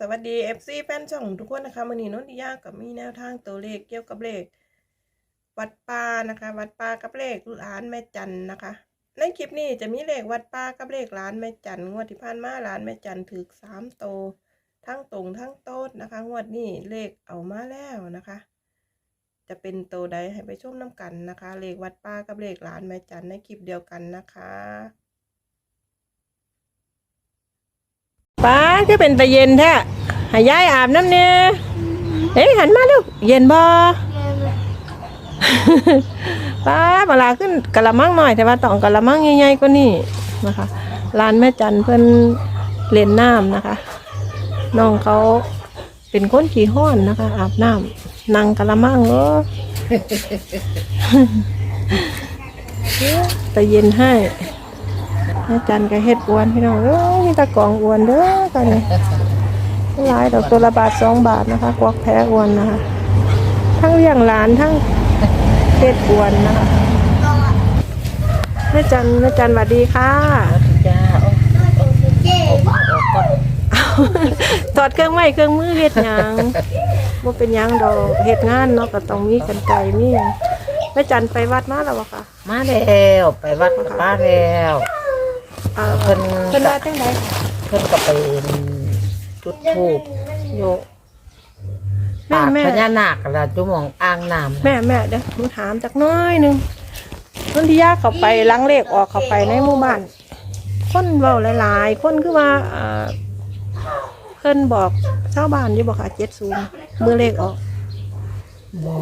สวัสดี FC แฟนช่องทุกคนนะคะวันนี้นนทิยากับมีแนวทางตัวเลขเกี่ยวกับเลข วัดป่านะคะ วัดป่ากับเลขร้านแม่จันนะคะ ในคลิปนี้จะมีเลขวัดป่ากับเลขร้านแม่จันงวดที่ผ่านมาร้านแม่จันถือสามโตวทั้งตรงทั้งโต๊ดนะคะ งวดนี้เลขเอามาแล้วนะคะ จะเป็นโตวใดให้ไปชมน้ำกันนะคะ เลขวัดป่ากับเลขร้านแม่จันในคลิปเดียวกันนะคะ ป้าก็เป็นตะเย็นแท้ใหายายอาบน้ำเนี่ยเฮ้ยหันมาเร็วเย็นบ่ป้าเวลาขึ้นกะละมังหน่อยแต่ว่าต้องกะละมังใหญ่ๆก็นี่นะคะร้านแม่จันเพิ่นเล่นน้ำนะคะน้องเขาเป็นคนขี้ห้อนนะคะ อาบน้ำนั่งกะละมังเออตะเย็นให้ แม่จันก็เฮ็ดอวนพี่น้องเอ้ยมีแตะกล่องอวนเด้อกันนี่หลายดอกตัวละบาทสองบาทนะคะกวักแพ้อวนนะคะ ทั้งเลี้ยงหลานทั้งเฮ็ดอวนนะคะแม่จันแม่จันสวัสดีค่ะจ้าโอ้ออกก่อนถอดเครื่องไม้เครื่องมือเฮ็ดหยังบ่เป็นหยังดอกเฮ็ดงานเนาะก็ต้องมีกันไกลมีหยังแม่จันไปวัดมาแล้วบ่คะมาแล้วไปวัดกับป้าแล้ว เอ่อเพิ่นเพิ่นว่าจังไดค่ะเพิ่นก็ไปจุดธูปโยแม่ปากแม่พญานาคแล้วจุหมองอ่างน้ำแม่แม่เดี๋ยวหนูถามจักหน้อยหนึงนนทิยาเขาไปล้างเลขออกเขาไปในหมู่บ้านคนเว้าหลายๆ คนคือว่าเอ่อเพิ่นบอกชาวบ้านอยู่บอกค่ะเจ็ดศูนย์มือเลขออกบ่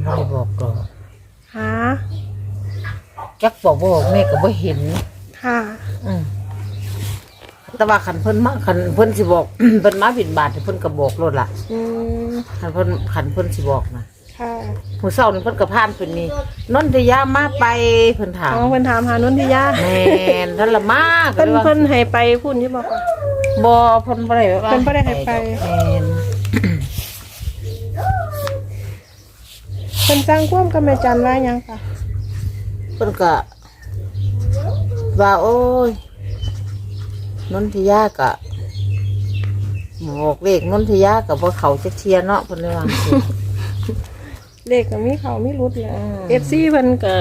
ไม่ได้บอกหรอกหาจักบอกบ่บอกแม่ก็บ่เห็น ค่ะอืมแต่ว่าคันเพิ่นมาคันเพิ่นสิบอก เพิ่นมาบิดบาทเพิ่นก็บอกโลดล่ะอืมคันเพิ่นคันเพิ่นสิบอกนะค่ะผู้เฒ่านี่เพิ่นก็ผ่านเพิ่นนี่นนทยามาไปเพิ่นถามอ๋อเพิ่นถามหานนทิยาแม่นท่านละมากเพิ่นเพิ่นให้ไปพูดอยู่บอกค่ะบ่เพิ่นบ่ได้ว่าเพิ่นบ่ได้ให้ไป แม่นเพิ่นสร้างความกับแม่จันว่าหยังค่ะเพิ่นก็ ว่าโอ้ยนนทิยาก็บอกเลขนนทิยาก็บ่เข้าจักเทียเนาะเพิ่นเลยว่าจังซี่เลขก็มีเขามีรุดเลยอืมเอฟซีเพิ่นก็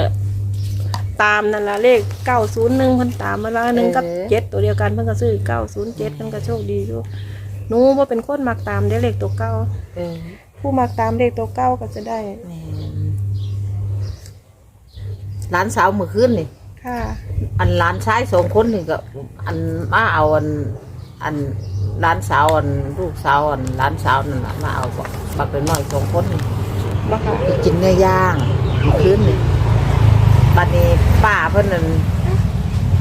ตามนั่นละเลขเก้าศูนย์หนึ่งเพิ่นตามมาแล้วหนึ่งกับเจ็ดตัวเดียวกันเพิ่นก็ซื้อเก้าศูนย์เจ็ดเพิ่นก็โชคดีอยู่หนูว่าเป็นคนมักตามได้เลขตัวเก้าเออผู้มักตามเลขตัวเก้าก็จะได้แม่นหลานสาวเมื่อคืนนี่ ค่ะ อันหลานชายสองคนนี่ก็อันมาเอาอัน อันหลานสาวอันลูกสาวอันหลานสาวนั่นน่ะมาเอาบักบักน้อยๆสองคนนี่บ่ค่ะไปกินเนื้อย่างเมื่อคืนนี่บัดนี้ป้าเพิ่นนั่น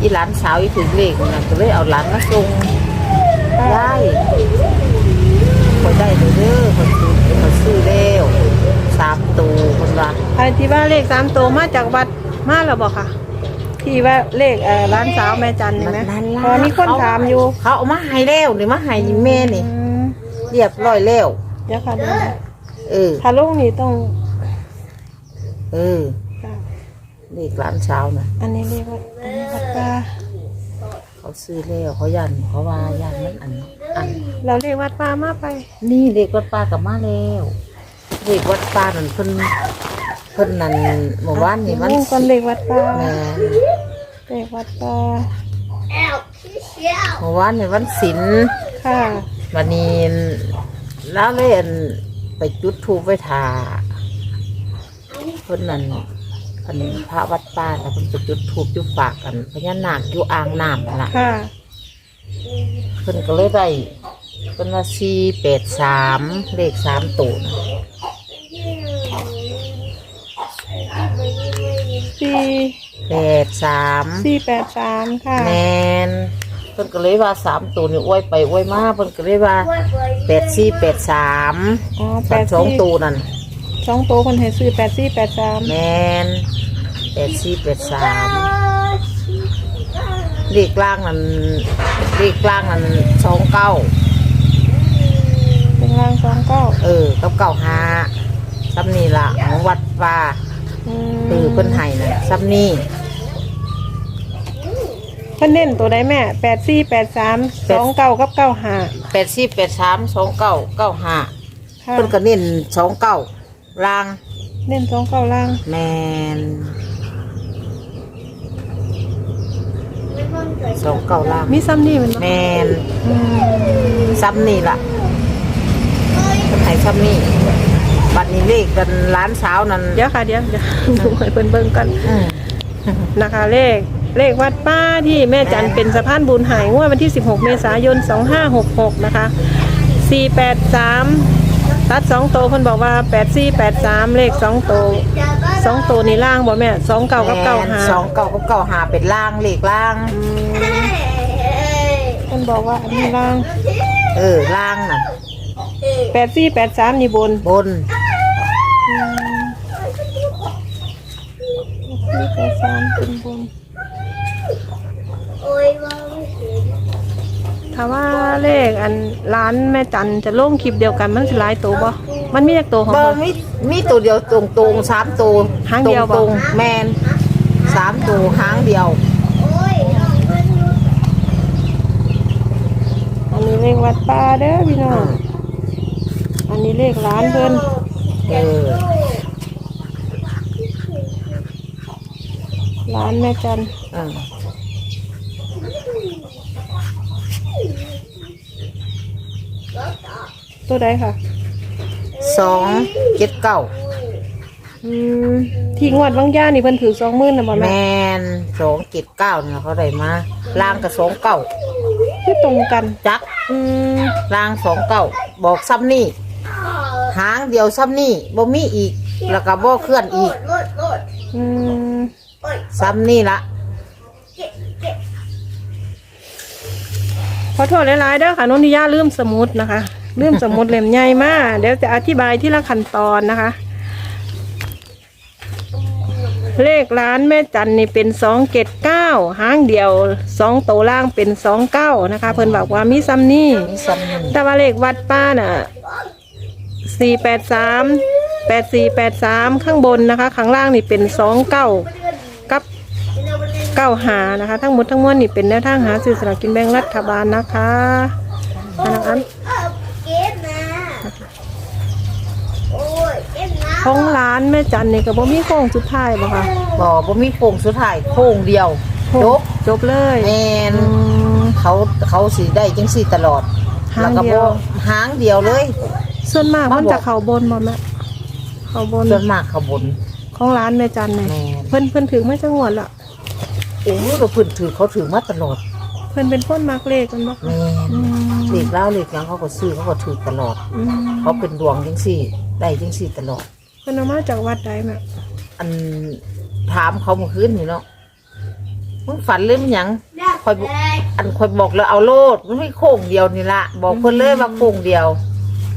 อีหลานสาวอีถึงเลขนั่นก็เลยเอาหลานมาส่งยายพอได้เลยเด้อคนซื้อคนซื้อแล้วสามตูคนว่าอันที่ว่าเลขสามตัวมาจากวัดมาแล้วบ่ค่ะ ที่ว่าเลขเอ่อร้านสาวแม่จันเห็นไหมนั่นล่ะพอมีคนถามอยู่เขาเอามาให้แล้วนี่มาให้แม่นี่ อืมเรียบร้อยแล้ว เดี๋ยวค่ะเดี๋ยวนะเออ ถ้าลงนี่ต้อง เออค่ะเลขหลานสาวน่ะ อันนี้เรียกว่าอันนี้วัดป่าเขาซื้อแล้วเขายันเขาว่ายันมันอันอัน เราเรียกวัดป่ามาไป นี่เด็กวัดป่ากลับมาแล้วเด็กวัดป่านั่นเพิ่นเพิ่นนั่นเมื่อวานนี่มันเรื่องก่อนเลขวัดป่าแหม่ เลขวัดป่าเมื่อวานนี่วันศิลค่ะวันนี้แล้วเลยอันไปจุดธูปไปทาเพิ่นนั่นอันพระวัดป่าแล้วเพิ่นไปจุดธูปจุดฝากกันพญานาคอยู่อ่างน้ำนั่นล่ะค่ะเพิ่นก็เลยได้เพิ่นว่าสี่แปดสามเลขสามตัวนะสี่ แปดสามสี่แปดสามค่ะ แมนเพิ่นก็เลยว่าสามตัวนี่อ้วยไปอ้วยมาเพิ่นก็เลยว่าแปดสี่แปดสามอ๋อแปสามดสองสี่ตัวนั่นสองตัวคนเห็นซื้อแปดสี่แปดสามแมนแปดสี่แปดสามเลขล่างนั่นเลขล่างนั่นสองเก้าเป็นรางสองเก้าเออกับเก้าห้าซ้ำนี่ล่ะของวัดป่าอืมเออเพิ่นให้น่ะซ้ำนี่เพิ่นเน้นตัวใดแม่แปดสี่แปดสามสองเก้ากับเก้าห้าแปดสี่แปดสามสองเก้าเก้าห้าค่ะเพิ่นก็เน้นสองเก้าลางเน้นสองเก้าล่างแมนสองเก้าลางมีซ้ำนี่มันแมบ่นอืมซ้ำนี่ล่ะเพิ่นให้ซ้ำนี่บัดนี้เลขกันร้านสาวนั่นเดี๋ยวค่ะเดี๋ยวเดี๋ยวดูให้เพิ่นเบิ่งกันอืมนะคะเลข เลขวัดป้าที่แม่จันเป็นสะพานบุญหายงวดวันที่ 16 เมษายน 2566 นะคะ 483 ตัด 2 โตวเพิ่นบอกว่า 8483 เลข 2 โตว2โตวนี่ล่างบ่แม่ 2 เก่ากับเก่าหาสองเก้ากับเก้าหาเป็นล่างเลขล่างอืมเพิ่นบอกว่าอันนี้ล่าง เออล่างน่ะ 8483 นี่บน บนนี่แป ดสามเป็นบนถ้าว่าเลขอันร้านแม่จันจะลงคลิปเดียวกันมันสิหลายตัวบ่มันมีจากตัวของบ่มันมีมีตัวเดียวตรงตรงๆสามตัวหางเดียวตบ่รงๆแมนสามตัวหางเดียวอันนี้เลขวัดป่าเด้อพี่น้องอันนี้เลขร้านเพิ่นเออ ร้านแม่จันเออ ตัวใดค่ะ สองเจ็ดเก้าอืมที่งวดบางย่านี่เพิ่นถือสองหมื่นนะบ่แมแม่นสองเจ็ดเก้าเนี่ยเขาได้มาล่างกับสองเก้าคือตรงกัน จักอืมล่างสองเก้าบอกซ้ำนี่หางเดียวซ้ำนี่บ่มีอีก แล้วก็บ่เคลื่อนอีกอืมซ้ำนี่ละขอโทษหลายๆเด้อค่ะนนทิยาลืมสมุดนะคะ ลืมสมุดเล่มใหญ่มากเดี๋ยวจะอธิบายที่ละขั้นตอนนะคะ เลขร้านแม่จันนี่เป็นสองเกตเก้าห้างเดียวสองโตวล่างเป็นสองเก้านะคะ เพิ่นบอกว่ามีซ้ำนี่มีซ้ำนี่แต่ว่าเลขวัดป้าน่ะสี่แปดสามแปดสี่แปดสามข้างบนนะคะ ข้างล่างนี่เป็นสองเก้ากับเก้าหานะคะ ทั้งหมดทั้งมวลนี่เป็นแนวทางหาสื่อสลากกินแบ่งรัฐบาลนะคะอันนั้น ของร้านแม่จันนี่ก็บ่มีโค้งสุดท้ายบ่ค่ะบ่บ่มีโค้งสุดท้ายโค้งเดียวโค้งจบจบเลยแมนอืมเขาเขาสีได้จังสี่ตลอดหางแล้วก็เดียวบ่หางเดียวเลย ส่วนมากมามันบอกจะเข่าบนบ่แม่เข่าบนส่วนมากเขาบน ของร้านแม่จันนี่แม่นเพิ่นเพิ่นถึงไม่จังหวัดละโอ้เราพื้นถือเขาถือมาตลอด เพิ่นเป็นคนมักเลขกันบ่แม่นอืมเด็กเล่าเด็กยังเขาก็ซื้อเขาก็ถือตลอดอืมเขาเป็นดวงจังสี่ได้จังสี่ตลอด เพิ่นเอามาจากวัดใดแม่อันถามเขาเมื่อคืนนี่เนาะมึงฝันเรื่องหยังคอยบอกอันคอยบอกแล้วเอาโลดมันไม่โค้งเดียวนี่ละบอกเพิ่นเลยว่าโค้งเดียว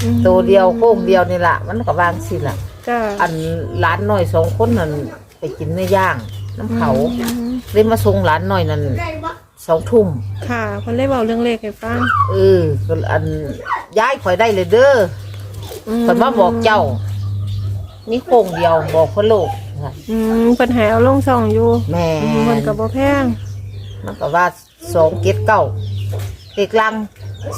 อืมตัวเดียวโค้งเดียวนี่ละมันก็วางสิล่ะจ้าอันร้านน้อยสองคนนั่นไปกินเนื้อย่างน้ำเขาอืมเลยมาส่งร้านน้อยนั่นสองทุ่ม ค่ะเพิ่นเลยเว้าเรื่องเลขให้ฟังเออก็อันย้ายข่อยได้เลยเด้ออืเพิ่นมาบอกเจ้า มีโค้งเดียวบอกเพิ่นโลกอืมเพิ่นให้เอาลงช่องอยู่แม่ อืมเพิ่นก็บ่แพงมันก็ว่าสองเกตเก้าเอกลัง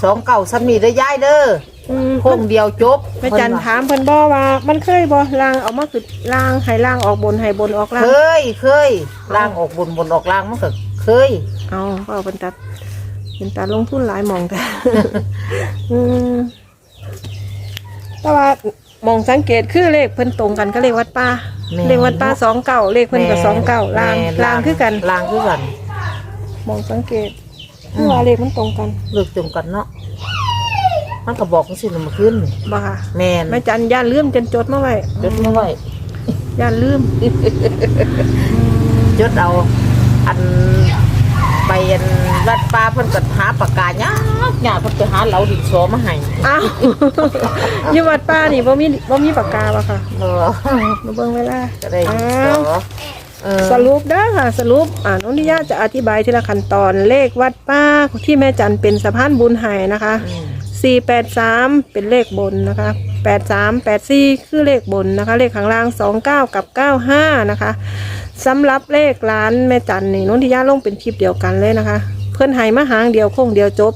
สองเก้าสามีได้ย้ายเด้ออืมโค้งเดียวจบแม่จันถามเพิ่นบ่ว่า มันเคยบ่ล่างออกมาคือล่างให้ล่างออกบนให้บนออกล่างเคยเคยล่างออกบนบนออกล่างมันก็เคย เอาก็เอาเป็นตัดเป็นตัดลงทุนหลายหมองแต่ อืมแต่ว่า มองสังเกตคือเลขเพิ่นตรงกันก็เลขวัดป้าแม่เลขวัดป้าสองเก้าเลขเพิ่นก็สองเก้าลางแม่ลางคือกันล่างคือกัน มองสังเกตคือว่าเลขมันตรงกันเลือกตรงกันเนาะมันก็บอกจังสิเมื่อคืนนี่บ่ค่ะแม่นแม่จันย่านลืมจนจดมาไว้จดมาไว้ย่านลืมจดเอา อันไปอันวัดป่าเพิ่นก็หาปากกายาก ยากเพิ่นไปหาเหลาดินสอมาให้อ้าวอยู่วัดป้านี่บ่มีบ่มีปากกาบ่ค่ะเออมาเบิ่งเวลาก็ได้ดินสอ้าอว เออสรุปเด้อค่ะสรุปอ่านนทิยาจะอธิบายทีละขั้นตอนเลขวัดป้าที่แม่จันเป็นสะพานบุญไห้นะคะ อืม483 เป็นเลขบนนะคะ 83 84 คือเลขบนนะคะ เลขข้างล่าง 29 กับ 95 นะคะสำหรับเลขร้านแม่จันนี่นนทิยาลงเป็นคลิปเดียวกันเลยนะคะ เพื่อนไห้มาหางเดียวโค้งเดียวจบ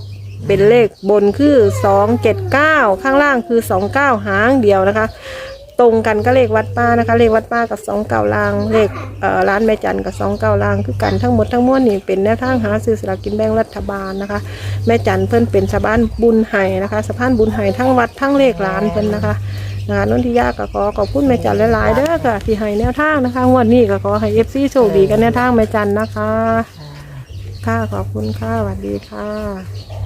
เป็นเลขบนคือสองเจ็ดเก้าข้างล่างคือสองเก้าหางเดียวนะคะ ตรงกันก็เลขวัดป้านะคะ เลขวัดป้ากับสองเก้าล่าง เลขร้านแม่จันกับสองเก้าล่าง คือกันทั้งหมดทั้งมวลนี่เป็นแนวทางหาซื้อสลากกินแบ่งรัฐบาลนะคะ แม่จันเพิ่นเป็นชาวบ้านบุญไห้นะคะสะพานบุญไห้ทั้งวัดทั้งเลขร้านเพิ่นนะคะนะคะนนทิยาก็ขอขอบคุณแม่จันหลายๆเด้อค่ะ ที่ให้แนวทางนะคะงวดนี้ก็ขอให้เอฟซีโชคดีกันแนวทางแม่จันนะคะ ค่ะขอบคุณค่ะสวัสดีค่ะ